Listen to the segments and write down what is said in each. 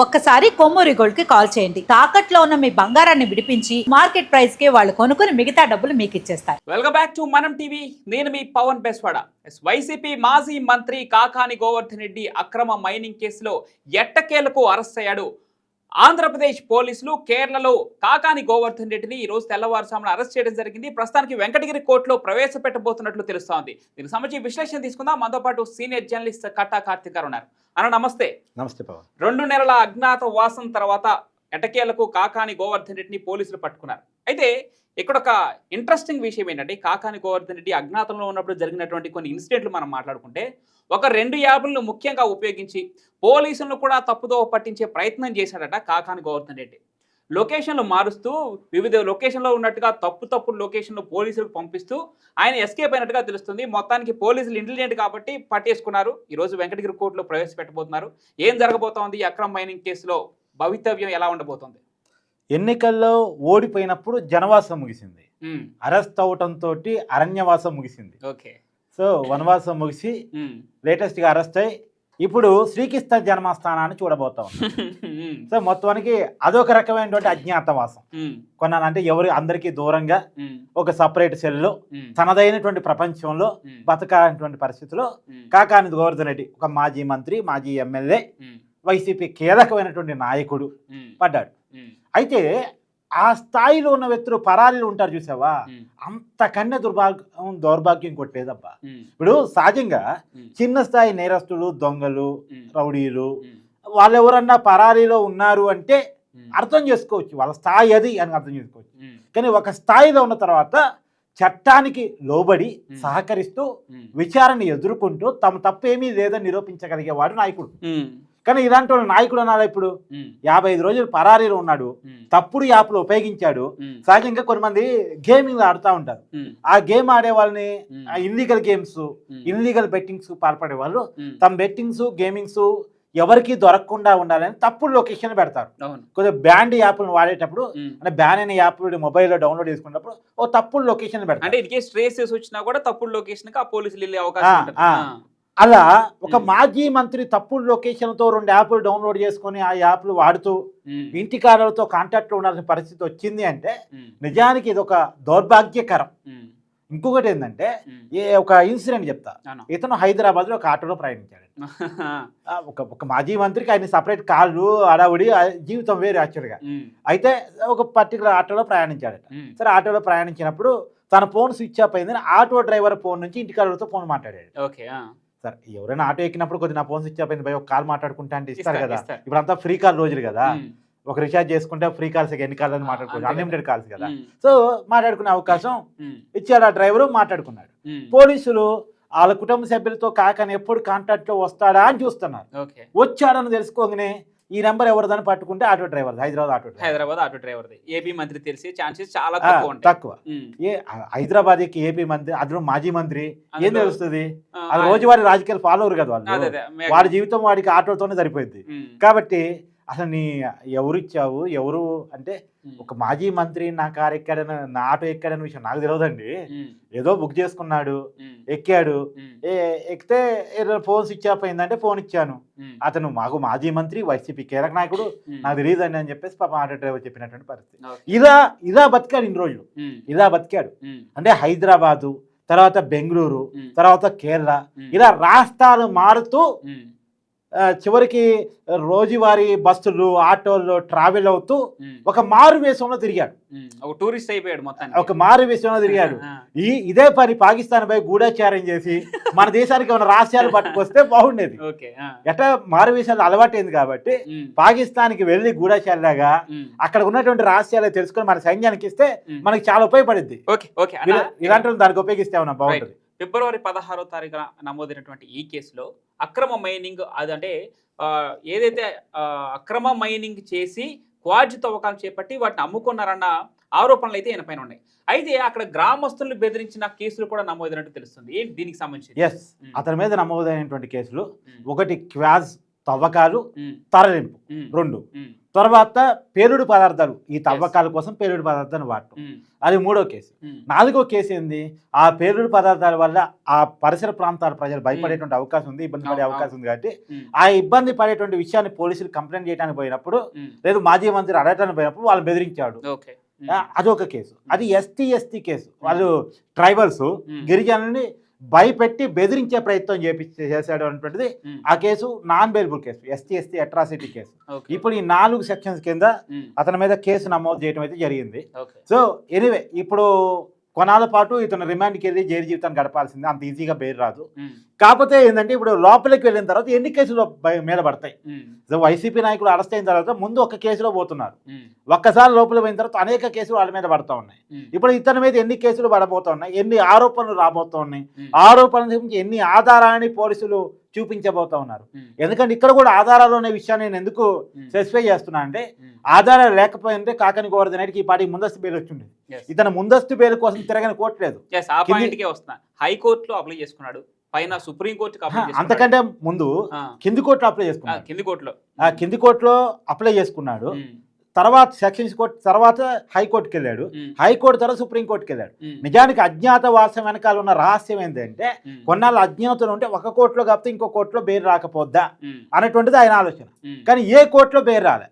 ఒక్కసారి కొమ్మూరి గోల్డ్కి కాల్ చేయండి. తాకట్లో ఉన్న మీ బంగారాన్ని విడిపించి మార్కెట్ ప్రైస్కి వాళ్ళు కొనుక్కుని మిగతా డబ్బులు మీకు ఇచ్చేస్తారు. వెల్కమ్ బ్యాక్ టు మనం టీవీ నేను మీ పవన్ బెస్వాడ. వైసీపీ మాజీ మంత్రి కాకాని గోవర్ధన్ రెడ్డి అక్రమ మైనింగ్ కేసులో ఎట్టకేలకు అరెస్ట్ అయ్యాడు. ఆంధ్రప్రదేశ్ పోలీసులు కేరళలో కాకాని గోవర్ధన్ రెడ్డిని ఈ రోజు తెల్లవారుజామున అరెస్ట్ చేయడం జరిగింది. ప్రస్తుతానికి వెంకటగిరి కోర్టులో ప్రవేశపెట్టబోతున్నట్లు తెలుస్తోంది. దీనికి సంబంధించి విశ్లేషణ తీసుకుందాం. మనతో పాటు సీనియర్ జర్నలిస్ట్ కట్టా కార్తిక్ గారు ఉన్నారు. అన్న నమస్తే. నమస్తే పవన్. రెండు నెలల అజ్ఞాత వాసం తర్వాత ఎటకేలకు కాకాని గోవర్ధన్ రెడ్డిని పోలీసులు పట్టుకున్నారు. అయితే ఇక్కడ ఒక ఇంట్రెస్టింగ్ విషయం ఏంటంటే కాకాని గోవర్ధన్ రెడ్డి అజ్ఞాతంలో ఉన్నప్పుడు జరిగినటువంటి కొన్ని ఇన్సిడెంట్లు మనం మాట్లాడుకుంటే ఒక రెండు యాప్లను ముఖ్యంగా ఉపయోగించి పోలీసులను కూడా తప్పుదోవ పట్టించే ప్రయత్నం చేశాడట కాకాని గోవర్ధన్ రెడ్డి. లొకేషన్లు మారుస్తూ వివిధ లొకేషన్లో ఉన్నట్టుగా తప్పు తప్పు లొకేషన్లు పోలీసులకు పంపిస్తూ ఆయన ఎస్కేప్ అయినట్టుగా తెలుస్తుంది. మొత్తానికి పోలీసులు ఇంటెలిజెంట్ కాబట్టి పట్టేసుకున్నారు. ఈరోజు వెంకటగిరి కోర్టులో ప్రవేశపెట్టబోతున్నారు. ఏం జరగబోతోంది? అక్రమ్ మైనింగ్ కేసులో భవితవ్యం ఎలా ఉండబోతోంది? ఎన్నికల్లో ఓడిపోయినప్పుడు జనవాసం ముగిసింది. అరెస్ట్ అవటంతో అరణ్యవాసం ముగిసింది. ఓకే. సో వనవాసం ముగిసి ఉమ్, లేటెస్ట్గా అరెస్ట్ అయ్యి ఇప్పుడు శ్రీకృష్ణ జన్మస్థానాన్ని చూడబోతాం సో మొత్తానికి అదొక రకమైనటువంటి అజ్ఞాతవాసం. కొన్నాను అంటే ఎవరు అందరికీ దూరంగా ఒక సపరేట్ సెల్లో తనదైనటువంటి ప్రపంచంలో బతకాలనేటువంటి పరిస్థితిలో కాకాని గోవర్ధన్ రెడ్డి ఒక మాజీ మంత్రి మాజీ ఎమ్మెల్యే వైసీపీ కీలకమైనటువంటి నాయకుడు పడ్డాడు. అయితే ఆ స్థాయిలో ఉన్న వ్యక్తులు పరారీలు ఉంటారు చూసావా? అంతకన్నా దుర్భాగ్యం దౌర్భాగ్యం కొట్టేదబ్బా ఇప్పుడు సహజంగా చిన్న స్థాయి నేరస్తులు దొంగలు రౌడీలు వాళ్ళు ఎవరన్నా పరారీలో ఉన్నారు అంటే అర్థం చేసుకోవచ్చు. వాళ్ళ స్థాయి అది అని అర్థం చేసుకోవచ్చు. కానీ ఒక స్థాయిలో ఉన్న తర్వాత చట్టానికి లోబడి. సహకరిస్తూ విచారణ ఎదుర్కొంటూ తమ తప్పేమీ లేదని నిరూపించగలిగేవాడు నాయకుడు. కానీ ఇలాంటి వాళ్ళు నాయకుడు అనాలి ఇప్పుడు? యాభై ఐదు రోజులు పరారీలో ఉన్నాడు. తప్పుడు యాప్లు ఉపయోగించాడు. సహజంగా కొంతమంది గేమింగ్ ఆడుతూ ఉంటారు. ఆ గేమ్ ఆడే వాళ్ళని ఉమ్, ఇన్లీగల్ గేమ్స్ ఉమ్, ఇన్లీగల్ బెట్టింగ్స్ పాల్పడే వాళ్ళు తమ బెట్టింగ్స్ గేమింగ్స్ ఎవరికి దొరకకుండా ఉండాలని తప్పుడు లొకేషన్ పెడతారు. కొద్దిగా బ్యాండ్ యాప్లను వాడేటప్పుడు. అంటే బ్యాన్ అయిన యాప్ మొబైల్లో డౌన్లోడ్ చేసుకున్నప్పుడు ఓ తప్పుడు లొకేషన్ అంటే పెడతారు ఇన్కేస్ ట్రేసెస్ వచ్చినా కూడా తప్పుడు లొకేషన్కి ఆ పోలీసులు వెళ్ళే అవకాశం అలా ఒక. మాజీ మంత్రి తప్పుడు లొకేషన్తో రెండు యాప్లు డౌన్లోడ్ చేసుకొని ఆ యాప్లు వాడుతూ ఇంటికారులతో కాంటాక్ట్ ఉండాల్సిన పరిస్థితి వచ్చింది అంటే నిజానికి ఇది ఒక దౌర్భాగ్యకరం ఇంకొకటి ఏంటంటే ఏ ఒక ఇన్సిడెంట్ చెప్తా. ఇతను హైదరాబాద్లో ఒక ఆటోలో ప్రయాణించాడు. ఒక ఒక మాజీ మంత్రికి ఆయన సపరేట్ కాళ్ళు అడావుడి జీవితం వేరు యాక్చువల్గా. అయితే ఒక పర్టికులర్ ఆటోలో ప్రయాణించాడట. సరే ఆటోలో ప్రయాణించినప్పుడు తన ఫోన్ స్విచ్ ఆఫ్ అయిందని ఆటో డ్రైవర్ ఫోన్ నుంచి ఇంటికారులతో ఫోన్ మాట్లాడాడు. ఓకే సరే ఎవరైనా ఆటో ఎక్కినప్పుడు కొద్దిగా నా ఫోన్ స్విచ్ ఆఫ్ అయింది భయ ఒక కాల్ మాట్లాడుకుంటా అంటే ఇస్తారు కదా. ఇప్పుడు అంతా ఫ్రీ కాల్ రోజులు కదా. ఒక రీఛార్జ్ చేసుకుంటే ఫ్రీ కాల్స్ ఎన్ని కాల్ అని మాట్లాడుకోవచ్చు. అన్లిమిటెడ్ కాల్స్ కదా. సో మాట్లాడుకునే అవకాశం ఇచ్చాడు ఆ డ్రైవరు మాట్లాడుకున్నాడు. పోలీసులు వాళ్ళ కుటుంబ సభ్యులతో కాకని ఎప్పుడు కాంటాక్ట్లో వస్తాడా అని చూస్తున్నారు. వచ్చాడని తెలుసుకోగానే ఈ నెంబర్ ఎవరిదని పట్టుకుంటే auto driver Hyderabad auto driver. Hyderabad auto డ్రైవర్ది AP మంత్రి తెలిసి ఛాన్సెస్ చాలా తక్కువ తక్కువ. ఏ హైదరాబాద్ ఏపీ మంత్రి అందులో మాజీ మంత్రి ఏం తెలుస్తుంది? అది రోజువారీ రాజకీయాలు ఫాలోవర్ కదా వాళ్ళు. వాడి జీవితం వాడికి ఆటోతోనే సరిపోయింది కాబట్టి అసలు నీ ఎవరు ఇచ్చావు? ఎవరు అంటే ఒక మాజీ మంత్రి నా కారు ఎక్కాడని నా ఆటో ఎక్కాడని విషయం నాకు తెలియదండి ఏదో బుక్ చేసుకున్నాడు ఎక్కాడు. ఏ ఎక్కితే ఫోన్ స్విచ్ ఆఫ్ అయిందంటే ఫోన్ ఇచ్చాను. అతను మాకు మాజీ మంత్రి వైసీపీ కీలక నాయకుడు. నాకు తెలియదండి అని చెప్పేసి పాప ఆటో డ్రైవర్ చెప్పినటువంటి పరిస్థితి. ఇలా ఇలా బతికాడు ఇన్ని రోజులు. ఇలా బతికాడు. అంటే హైదరాబాదు తర్వాత బెంగళూరు తర్వాత కేరళ ఇలా రాష్ట్రాలు మారుతూ చివరికి రోజువారీ బస్సులు ఆటోల్లో ట్రావెల్ అవుతూ ఒక మారు వేషంలో తిరిగాడు. ఒక టూరిస్ట్ అయిపోయాడు మొత్తానికి. ఒక మారు వేషంలో తిరిగాడు. ఈ ఇదే పని పాకిస్తాన్ పై గూఢాచారం చేసి మన దేశానికి ఏమైనా రహస్యాలు పట్టుకొస్తే బాగుండేది. ఎట్లా మారు వేషాలు అలవాటైంది కాబట్టి ఉమ్, పాకిస్తాన్కి వెళ్ళి గూఢాచారులాగా అక్కడ ఉన్నటువంటి రహస్యాలు తెలుసుకొని మన సైన్యానికి ఇస్తే. మనకి చాలా ఉపయోగపడింది ఇలాంటి దానికి ఉపయోగిస్తే బాగుంటుంది? ఫిబ్రవరి పదహారో తారీఖున నమోదైనటువంటి ఈ కేసులో అక్రమ మైనింగ్ అదంటే ఏదైతే అక్రమ మైనింగ్ చేసి క్వాడ్జ్ తవ్వకాలు చేపట్టి వాటిని అమ్ముకున్నారన్న ఆరోపణలు అయితే ఈయన పైన ఉన్నాయి. అయితే అక్కడ గ్రామస్తులను బెదిరించిన కేసులు కూడా నమోదైనట్టు తెలుస్తుంది. ఏంటి దీనికి సంబంధించి ఎస్ అతని మీద నమోదైనటువంటి కేసులు ఒకటి క్వాజ్ తవ్వకాలు తరలింపు. రెండు. తర్వాత పేలుడు పదార్థాలు ఈ తవ్వకాల కోసం పేలుడు పదార్థాన్ని వాడటం. ఉమ్, అది మూడో కేసు. ఉమ్, నాలుగో కేసు ఏంది? ఆ పేలుడు పదార్థాల వల్ల ఆ పరిసర ప్రాంతాల ప్రజలు భయపడేటువంటి అవకాశం ఉంది ఇబ్బంది పడే అవకాశం ఉంది కాబట్టి ఆ ఇబ్బంది పడేటువంటి విషయాన్ని పోలీసులు కంప్లైంట్ చేయడానికి పోయినప్పుడు లేదు మాజీ మంత్రి అడగటానికి పోయినప్పుడు వాళ్ళు బెదిరించాడు. అదొక కేసు. అది ఎస్టీ ఎస్టీ కేసు. వాళ్ళు ట్రైబల్స్ గిరిజనుల్ని భయపెట్టి బెదిరించే ప్రయత్నం చేపి చేశాడు అనేటువంటిది ఆ case non bailable case ST ST atrocity case. ఇప్పుడు ఈ నాలుగు సెక్షన్స్ కింద అతని మీద కేసు నమోదు చేయడం అయితే జరిగింది. సో ఎనీవే ఇప్పుడు కొనాల పాటు ఇతను రిమాండ్కి వెళ్ళి జైలు జీవితాన్ని గడపాల్సిందే. అంత ఈజీగా బెయిల్ రాదు. కాకపోతే ఏంటంటే ఇప్పుడు లోపలికి వెళ్ళిన తర్వాత ఎన్ని కేసులు మీద పడతాయి? వైసీపీ నాయకులు అరెస్ట్ అయిన తర్వాత ముందు ఒక కేసులో పోతున్నారు. ఒక్కసారి లోపలికి పోయిన తర్వాత అనేక కేసులు వాళ్ళ మీద పడతా ఉన్నాయి. ఇప్పుడు ఇతని మీద ఎన్ని కేసులు పడబోతా ఉన్నాయి? ఎన్ని ఆరోపణలు రాబోతా ఉన్నాయి? ఆరోపణల గురించి ఎన్ని ఆధారాన్ని పోలీసులు చూపించబోతా ఉన్నారు? ఎందుకంటే ఇక్కడ కూడా ఆధారాలు అనే విషయాన్ని నేను ఎందుకు స్పెసిఫై చేస్తున్నా అంటే ఆధారాలు లేకపోయింటే కాకని గోవర్ధన్ ఈ పాటికి ముందస్తు బెయిల్ వచ్చింది yes. ఇతను ముందస్తు బెయిల్ కోసం తిరగని కోర్టు లేదు. హైకోర్టులో అప్లై చేసుకున్నాడు. పైన సుప్రీం కోర్టుకి అప్లై హా, చేసుకున్నాడు. అంతకంటే ముందు కింది కోర్టులో అప్లై చేసుకున్నాడు. కింది కోర్టులో. కింది కోర్టులో అప్లై చేసుకున్నాడు. తర్వాత సెక్షన్స్ కోర్టు తర్వాత హైకోర్టుకి వెళ్ళాడు. హైకోర్టు తర్వాత సుప్రీం కోర్టుకి వెళ్ళాడు. నిజానికి అజ్ఞాతవాసం వెనకాల ఉన్న రహస్యం ఏంటంటే కొన్నాళ్ళు అజ్ఞాతులు ఉంటే ఒక కోర్టులో కాకపోతే ఇంకో కోర్టులో బెయిల్ రాకపోద్దా? అనేటువంటిది ఆయన ఆలోచన. కానీ ఏ కోర్టులో బెయిల్ రాలే.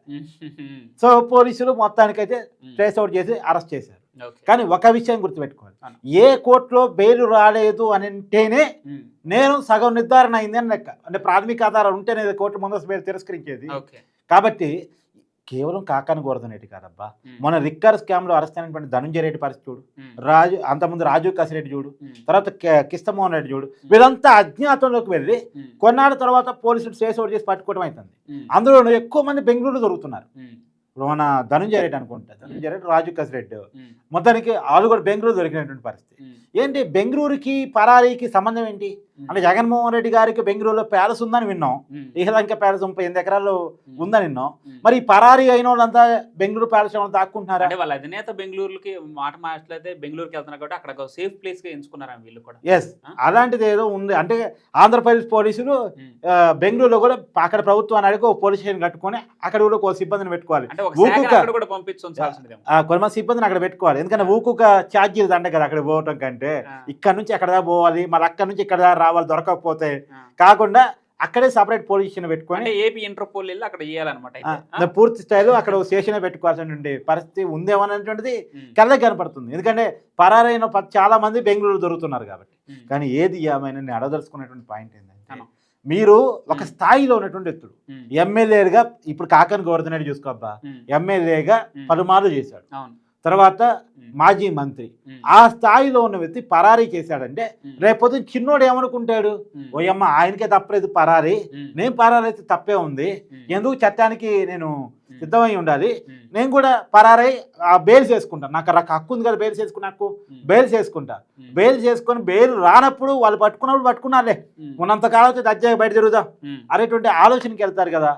సో పోలీసులు మొత్తానికైతే ట్రేస్ అవుట్ చేసి అరెస్ట్ చేశారు. కానీ ఒక విషయం గుర్తుపెట్టుకోవాలి. ఏ కోర్టులో బెయిల్ రాలేదు అని అంటేనే నేను సగం నిర్ధారణ అయింది అని లెక్క. అంటే ప్రాథమిక ఆధారాలు ఉంటేనే కోర్టు ముందస్తు బెయిల్ తిరస్కరించేది. కాబట్టి కేవలం కాకాని గోరదనేటి కాదబ్బా. మన రిక్కర్ స్కామ్లో అరెస్ట్ అయినటువంటి ధనుంజయ రెడ్డి పరిస్థితి చూడు. రాజు అంతకుముందు రాజు కసిరెడ్డి చూడు. తర్వాత కే- కిష్టమోహన్ రెడ్డి చూడు. వీళ్ళంతా అజ్ఞాతంలోకి వెళ్ళి కొన్నాళ్ళ తర్వాత పోలీసులు అవుట్ చేసి పట్టుకోవడం అవుతుంది అందులో ఎక్కువ మంది బెంగళూరు దొరుకుతున్నారు. ఇప్పుడు మన ధనుంజయ రెడ్డి అనుకుంటా. ధనుంజయ రెడ్డి రాజు కసిరెడ్డి. మొత్తానికి వాళ్ళు కూడా బెంగళూరు దొరికినటువంటి పరిస్థితి. ఏంటి బెంగళూరుకి పరారీకి సంబంధం ఏంటి? అంటే జగన్మోహన్ రెడ్డి గారికి బెంగళూరులో ప్యాలెస్ ఉందని విన్నాం. ఇహలంక ప్యాలెస్ ముప్పై ఎనిమిది ఎకరాల్లో ఉమ్, ఉందని విన్నాం. మరి పరారీ అయిన వాళ్ళంతా బెంగళూరు ప్యాలెస్ ఏమైనా దాక్కుంటున్నారా? అంటే వాళ్ళ అధినేత బెంగళూరుకి మాట మాట్లాడితే బెంగళూరుకి వెళ్తున్నారు కాబట్టి అక్కడ ఒక సేఫ్ ప్లేస్గా ఎంచుకున్నారా వీళ్ళు కూడా. ఎస్? అలాంటిది ఏదో ఉంది. అంటే ఆంధ్రప్రదేశ్ పోలీసులు బెంగళూరులో కూడా అక్కడ ప్రభుత్వాన్ని అడిగి ఒక పోలీస్ స్టేషన్ కట్టుకొని అక్కడ కూడా ఒక సిబ్బందిని పెట్టుకోవాలి. అక్కడ కొంతమంది సిబ్బందిని అక్కడ పెట్టుకోవాలి. ఎందుకంటే ఊకుక ఛార్జీలు దండ కదా అక్కడ పోవటం కంటే. ఇక్కడ నుంచి ఎక్కడ దాకా పోవాలి. మరి అక్కడ నుంచి ఇక్కడ దాకా రావాలి దొరకకపోతే. కాకుండా అక్కడే సపరేట్ పోలీస్ స్టేషన్ పెట్టుకొని ఏపీ ఇంటర్పోల్ వెళ్ళి అక్కడ చేయాలన్నమాట? పూర్తి స్థాయిలో అక్కడ స్టేషన్ పెట్టుకోవాల్సినటువంటి పరిస్థితి ఉందేమో అనేటువంటిది కళ్ళకి కనపడుతుంది. ఎందుకంటే పరారైన చాలా మంది బెంగళూరు దొరుకుతున్నారు కాబట్టి. కానీ ఏది ఏమైనా నేను అడదలుచుకున్నటువంటి పాయింట్ ఏంటంటే. మీరు ఒక. స్థాయిలో ఉన్నటువంటి వ్యక్తుడు. ఎమ్మెల్యేగా ఇప్పుడు కాకని గోవర్ధన్ రెడ్డి చూసుకోబ్బా ఎమ్మెల్యేగా పలుమార్లు చేశాడు. అవును. తర్వాత మాజీ మంత్రి. ఆ స్థాయిలో ఉన్న వ్యక్తి పరారీ చేశాడంటే ఉమ్, రేపొద్దున చిన్నోడు ఏమనుకుంటాడు? ఓయమ్మ ఆయనకే తప్పలేదు పరారీ. నేను పరారీ అయితే తప్పే ఉంది. ఎందుకు చట్టానికి నేను సిద్ధమై ఉండాలి? నేను కూడా పరారై ఆ బెయిల్ చేసుకుంటాను నాకు నాకు హక్కు ఉంది కదా బెయిల్ చేసుకున్న హక్కు బెయిల్ చేసుకుంటా. బెయిల్ చేసుకొని బెయిల్ రానప్పుడు వాళ్ళు పట్టుకున్నప్పుడు పట్టుకున్నారులే. ఉమ్, ఉన్నంత కాలం అయితే దర్జాగా బయట తిరుగుదాం. అనేటువంటి ఆలోచనకి వెళ్తారు కదా.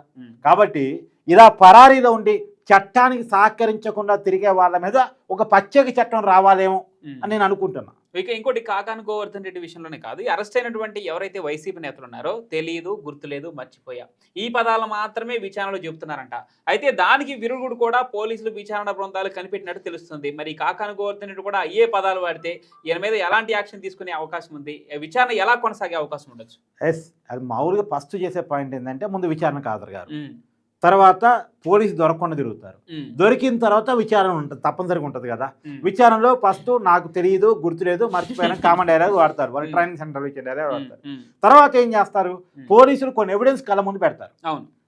కాబట్టి ఇలా పరారీలో ఉండి చట్టానికి సహకరించకుండా తిరిగే వాళ్ళ మీద ఒక ప్రత్యేక చట్టం రావాలేమో. అని నేను అనుకుంటున్నా. ఇక ఇంకోటి కాకాను గోవర్ధన్ రెడ్డి విషయంలోనే కాదు అరెస్ట్ అయినటువంటి ఎవరైతే వైసీపీ నేతలు ఉన్నారో తెలియదు గుర్తులేదు మర్చిపోయా. ఈ పదాలు మాత్రమే విచారణలో చెబుతున్నారంట. అయితే దానికి విరుగుడు కూడా పోలీసులు విచారణ బృందాలు కనిపెట్టినట్టు తెలుస్తుంది. మరి కాకాను గోవర్ధన్ రెడ్డి కూడా అయ్యే పదాలు వాడితే ఈయన మీద ఎలాంటి యాక్షన్ తీసుకునే అవకాశం ఉంది? విచారణ ఎలా కొనసాగే అవకాశం ఉండొచ్చు? ఎస్ అది మామూలుగా ఫస్ట్ చేసే పాయింట్ ఏంటంటే ముందు విచారణకు హాజరుగారు ఉమ్, తర్వాత పోలీసు దొరకకుండా తిరుగుతారు. దొరికిన తర్వాత విచారణ ఉంటుంది తప్పనిసరిగా ఉంటుంది కదా. విచారణలో ఫస్ట్ నాకు తెలియదు గుర్తులేదు మర్చిపోయిన కామన్ డైలాగ్ వాడతారు. వాళ్ళు. ట్రైనింగ్ సెంటర్ ఇచ్చే డైలాగ్ వాడతారు. తర్వాత ఏం చేస్తారు. పోలీసులు కొన్ని ఎవిడెన్స్ కళ్ళ ముందు పెడతారు.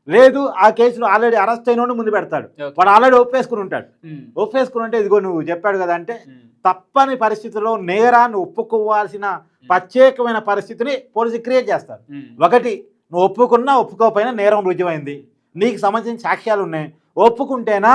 లేదు ఆ కేసులో ఆల్రెడీ అరెస్ట్ అయిన ముందు పెడతాడు. వాడు ఆల్రెడీ ఒప్పేసుకుని ఉంటాడు. ఒప్పేసుకుని ఉంటే ఇదిగో నువ్వు చెప్పాడు కదా అంటే తప్పని పరిస్థితుల్లో నేరాన్ని ఒప్పుకోవాల్సిన ప్రత్యేకమైన పరిస్థితిని పోలీసులు క్రియేట్ చేస్తారు. ఒకటి నువ్వు ఒప్పుకున్నా ఒప్పుకోకపోయినా నేరం రుజువైంది. నీకు సంబంధించిన సాక్ష్యాలు ఉన్నాయి. ఒప్పుకుంటేనా?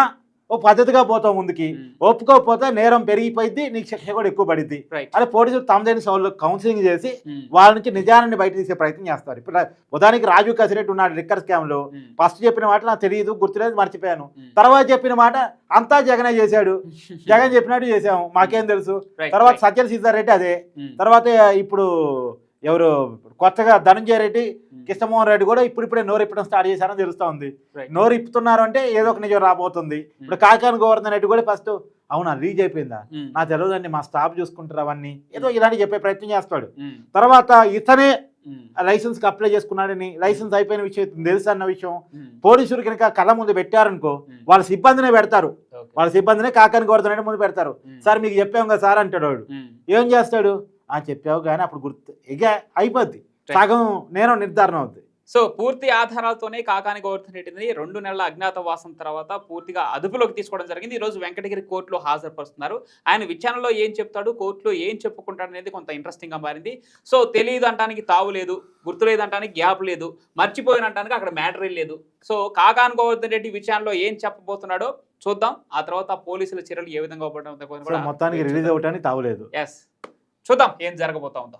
ఓ పద్ధతిగా పోతావు ముందుకి. ఒప్పుకోకపోతే నేరం పెరిగిపోయింది నీకు శిక్ష కూడా ఎక్కువ రైట్ అదే పోలీసులు తమదైన సౌళ్ళు కౌన్సిలింగ్ చేసి వాళ్ళ నుంచి నిజాన్ని బయట తీసే ప్రయత్నం చేస్తారు. ఇప్పుడు ఉదాహరణకి రాజు కసిరెడ్డి ఉన్నాడు లిక్కర్ స్కామ్లో. ఫస్ట్ చెప్పిన మాట నాకు తెలియదు గుర్తులేదు మర్చిపోయాను. తర్వాత చెప్పిన మాట అంతా జగనే చేశాడు. జగన్ చెప్పినట్టు చేసాము మాకేం తెలుసు. తర్వాత. సజ్జల సీతారెడ్డి అదే. తర్వాత ఇప్పుడు ఎవరు కొత్తగా ధనంజయ రెడ్డి కృష్ణమోహన్ రెడ్డి కూడా ఇప్పుడిప్పుడే నోరు ఇప్పడం స్టార్ట్ చేశారని తెలుస్తా ఉంది. నోరు ఇప్పుతున్నారు అంటే ఏదో ఒక నిజం రాబోతుంది. ఇప్పుడు కాకాని గోవర్ధన్ రెడ్డి కూడా ఫస్ట్ అవునా రీజ్ అయిపోయిందా? నాకు తెలియదండి మా స్టాఫ్ చూసుకుంటారు అవన్నీ. ఏదో ఇలాంటి చెప్పే ప్రయత్నం చేస్తాడు. తర్వాత ఇతనే లైసెన్స్కి అప్లై చేసుకున్నాడని లైసెన్స్ అయిపోయిన విషయం తెలుసు అన్న విషయం. పోలీసులు కనుక కళ్ళ ముందు పెట్టారనుకో వాళ్ళ సిబ్బందినే పెడతారు. వాళ్ళ సిబ్బందినే కాకాని గోవర్ధన్ రెడ్డి ముందు పెడతారు. సార్ మీకు చెప్పాం కదా సార్ అంటాడు వాడు. ఏం చేస్తాడు? ఆ చెప్పావు కానీ అప్పుడు గుర్తు ఇక అయిపోద్ది. సగం నేను నిర్ధారణ అవుద్ది. సో పూర్తి ఆధారాలతోనే కాకాని గోవర్ధన్ రెడ్డిని రెండు నెలల అజ్ఞాతవాసం తర్వాత పూర్తిగా అదుపులోకి తీసుకోవడం జరిగింది. ఈ రోజు వెంకటగిరి కోర్టులో హాజరుపరుస్తున్నారు. ఆయన విచారణలో ఏం చెప్తాడు కోర్టులో ఏం చెప్పుకుంటాడు అనేది కొంత ఇంట్రెస్టింగ్గా మారింది. సో తెలియదు అంటానికి తావు లేదు గుర్తు లేదు అంటానికి గ్యాప్ లేదు మర్చిపోయిన అంటానికి అక్కడ మ్యాటర్ లేదు. సో కాకాని గోవర్ధన్ రెడ్డి విచారణలో ఏం చెప్పబోతున్నాడో చూద్దాం. ఆ తర్వాత పోలీసుల చర్యలు ఏ విధంగా మొత్తానికి రిలీజ్ అవ్వడం అవ్వటానికి తావులేదు ఎస్ చూద్దాం ఏం జరగబోతా ఉందో.